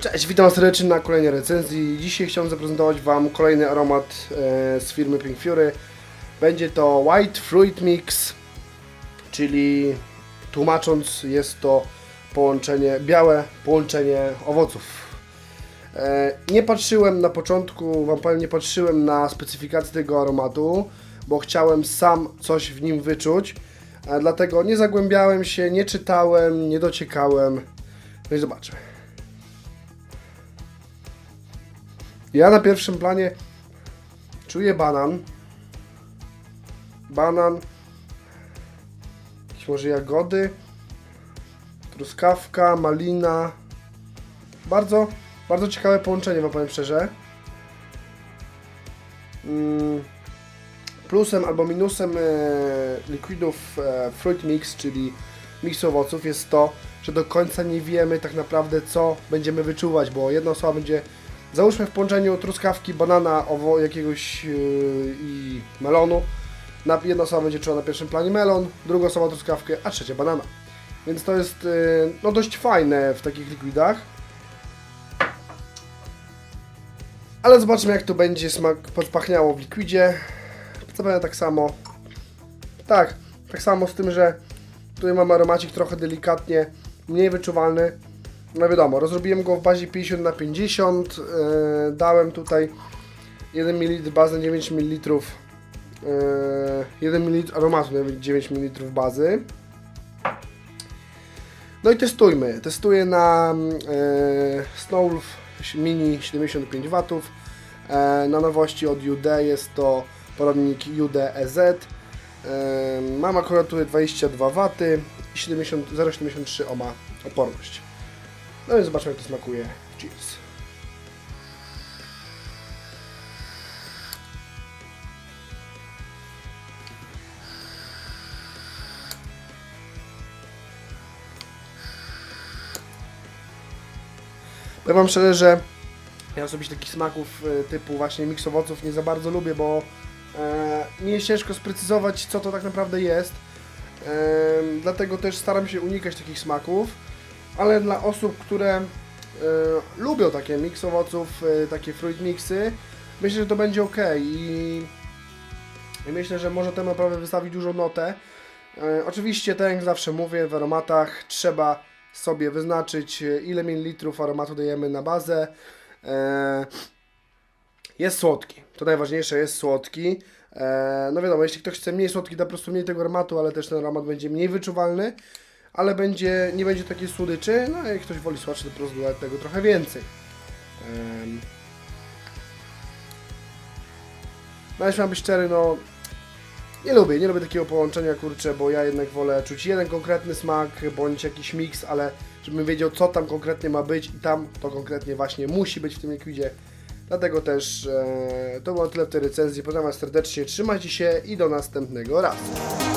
Cześć, witam serdecznie na kolejnej recenzji. Dzisiaj chciałem zaprezentować Wam kolejny aromat e, z firmy Pink Fury. Będzie to White Fruit Mix, czyli tłumacząc jest to połączenie, białe połączenie owoców. E, nie patrzyłem na początku, Wam powiem, nie patrzyłem na specyfikację tego aromatu, bo chciałem sam coś w nim wyczuć. E, dlatego nie zagłębiałem się, nie czytałem, nie dociekałem. No i zobaczę. Ja na pierwszym planie czuję banan. Banan. Jakieś może jagody. Truskawka, malina. Bardzo, bardzo ciekawe połączenie, wam powiem szczerze. Mm, Plusem albo minusem e, likwidów e, Fruit Mix, czyli miksu owoców, jest to, że do końca nie wiemy tak naprawdę, co będziemy wyczuwać, bo jedna osoba będzie Załóżmy w połączeniu truskawki, banana, owo jakiegoś yy, i melonu. Na, jedna osoba będzie czuła na pierwszym planie melon, druga osoba truskawkę, a trzecia banana. Więc to jest yy, no dość fajne w takich likwidach. Ale zobaczmy jak to będzie smak podpachniało w likwidzie. Zapewne tak samo. Tak, tak samo z tym, że tutaj mamy aromacik trochę delikatnie mniej wyczuwalny. No wiadomo, rozrobiłem go w bazie 50 na 50 yy, dałem tutaj 1 ml bazy na 9 ml yy, 1 ml aromatu na 9 ml bazy. No i testujmy, testuję na yy, Mini 75 W yy, na nowości od UD jest to poradnik UD EZ mam akurat tutaj 22 W i 70 0,73 oma oporność no i zobaczmy jak to smakuje. Cheers. Powiem Wam szczerze, że ja osobiście takich smaków e, typu właśnie miks owoców nie za bardzo lubię, bo e, jest ciężko sprecyzować co to tak naprawdę jest. E, dlatego też staram się unikać takich smaków ale dla osób, które e, lubią takie mix owoców, e, takie fruit mixy, myślę, że to będzie ok i, i myślę, że może ten naprawdę wystawić dużą notę. E, oczywiście, tak jak zawsze mówię, w aromatach trzeba sobie wyznaczyć, ile mililitrów aromatu dajemy na bazę. Jest słodki, to najważniejsze, jest słodki. No wiadomo, jeśli ktoś chce mniej słodki, da po prostu mniej tego aromatu, ale też ten aromat będzie mniej wyczuwalny ale będzie, nie będzie takiej słodyczy, no jak ktoś woli słodszy, to po prostu tego trochę więcej. Um. No jeśli mam być szczery, no nie lubię, nie lubię takiego połączenia, kurczę, bo ja jednak wolę czuć jeden konkretny smak, bądź jakiś miks, ale żebym wiedział, co tam konkretnie ma być i tam to konkretnie właśnie musi być w tym likwidzie. Dlatego też e, to było tyle w tej recenzji. Pozdrawiam serdecznie, trzymajcie się i do następnego razu.